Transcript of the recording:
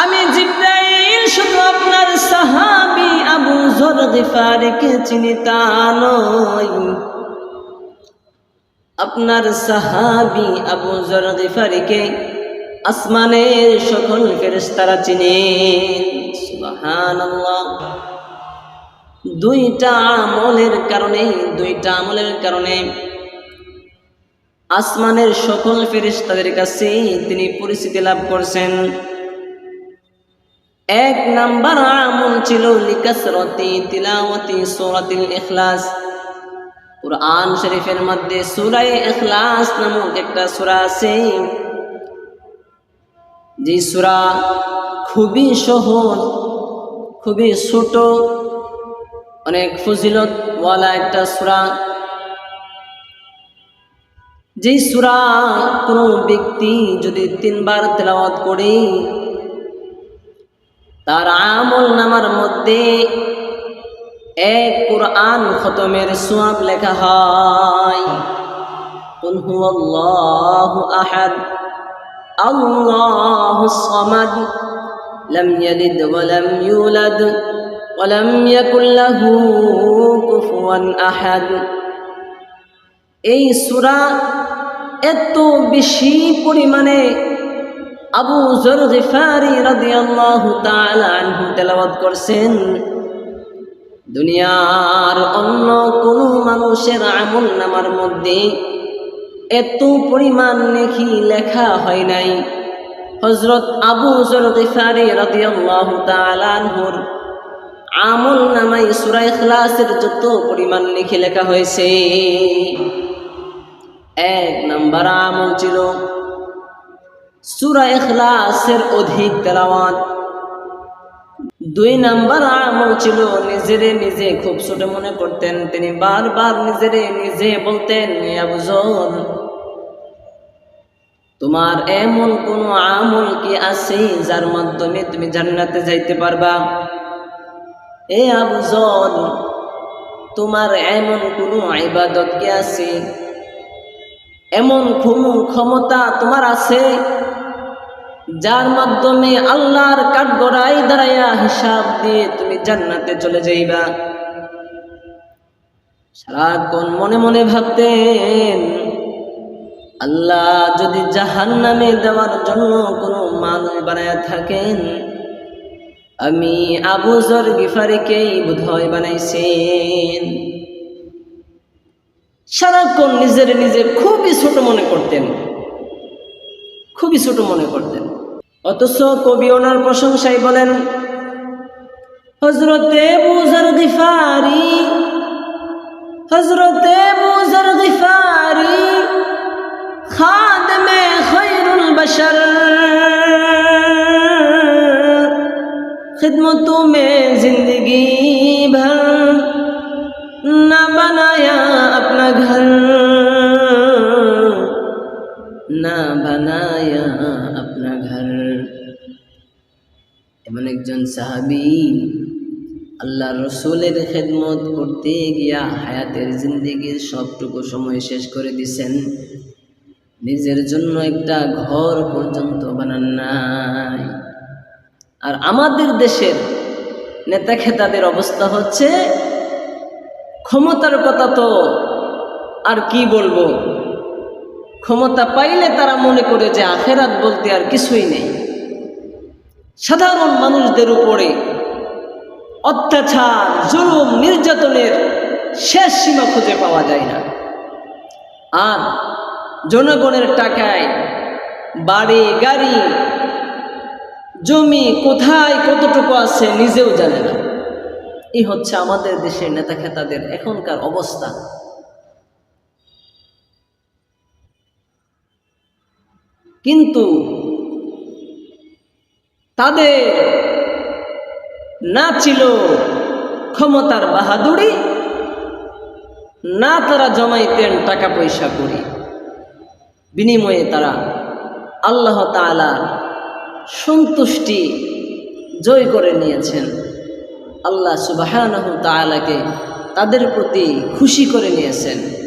আমি জিব্রাইল, শুধু আপনার সাহাবি আবু জর গিফারিকে চিনি তা নয়। আপনার সাহাবি আবু জর গিফারিকে আসমানের সকল ফেরেশতারা চিনে সুবহানাল্লাহ। দুইটা আমলের কারণে, দুইটা আমলের কারণে আসমানের সকল ফেরেশতাদের কাছে তিনি পরিচিতি লাভ করছেন। এক নাম্বার আমল ছিল লিকাসরতি তিলাওয়াতি সূরাতুল ইখলাস। কুরআন শরীফের মধ্যে সূরা ইখলাস নামক একটা সূরা আছে। যে সূরা খুবই সহজ, খুবই ছোট অনেক ফজিলত ওয়ালা একটা সূরা যেই সূরা কোনো ব্যক্তি যদি তিনবার তেলাওয়াত করে তার আমল নামার মধ্যে এক কোরআন খতমের সোয়াব লেখা হয় قل هو الله أحد الله الصمد لم يلد ولم يولد ولم يكن له كفوا أحد এই সূরা এত বেশি পরিমাণে আবু জর গিফারি রাদিয়াল্লাহু তাআলা আনহু তেলাওয়াত করছেন দুনিয়ার অন্য কোন মানুষের আমল নামার মধ্যে এত পরিমাণ নেকি লেখা হয় নাই হজরত আবু জর গিফারি রাদিয়াল্লাহু তাআলা আনহুর আমল নামাই সূরা ইখলাসের যত পরিমাণ লিখে লেখা হয়েছে, এক নাম্বার আমল ছিল সুরা এখলাসের অধিক তেলাওয়াত। দুই নাম্বার আমল ছিল নিজেরে নিজে খুব ছোট মনে করতেন, তিনি বারবার নিজেরে নিজে বলতেন আবুজন তোমার এমন কোন আমল কি আছে যার মাধ্যমে তুমি জান্নাতে যাইতে পারবা? এ আবুজন তোমার এমন কোনো ইবাদত কি আছে? এমন কোনো ক্ষমতা তোমার আছে? যার মাধ্যমে আল্লাহর কাঠগড়াই দাঁড়াইয়া হিসাব দিয়ে তুমি জান্নাতে চলে যাইবা। সারাক্ষণ মনে মনে ভাবতেন, আল্লাহ যদি জাহান নামে দেওয়ার জন্য কোনো মানুষ বানায় থাকেন আমি আবু জর গিফারিকেই বোধহয় বানাইছেন। সারাক্ষণ নিজের নিজে খুবই ছোট মনে করতেন। খুবই ছোট মনে করতেন। অথচ কবি ওনার প্রশংসায় বলেন হজরতে বুজর গিফারি হজরতে বুজর গিফারি खिदमतों में जिंदगी भर न बनाया अपना घर न बनाया अपना घर এমন একজন সাহাবি আল্লাহ রসুলের খেদমত করতে গিয়া হায়াতের জিন্দিগির সবটুকু সময় শেষ করে দিছেন নিজের জন্য একটা ঘর পর্যন্ত বানান নাই আর আমাদের দেশের নেতা খেতাদের অবস্থা হচ্ছে, ক্ষমতার কথা তো আর কি বলব? ক্ষমতা পাইলে তারা মনে করে যে আখেরাত বলতে আর কিছুই নেই। সাধারণ মানুষদের উপরে অত্যাচার, জুলুম, নির্যাতনের শেষ সীমা খুঁজে পাওয়া যায় না। আর জনগণের টাকায় বাড়ি, গাড়ি জমি কোথায় কতটুকু আছে নিজেও জানে না। এই হচ্ছে আমাদের দেশের নেতা খেতাদের এখনকার অবস্থা। কিন্তু তাদের না ছিল ক্ষমতার বাহাদুরি, না তারা জমাইতেন টাকা পয়সা করে। বিনিময়ে তারা আল্লাহ তাআলা সন্তুষ্টি জয় করে নিয়েছেন। আল্লাহ সুবাহানহ তালাকে তাদের প্রতি খুশি করে নিয়েছেন।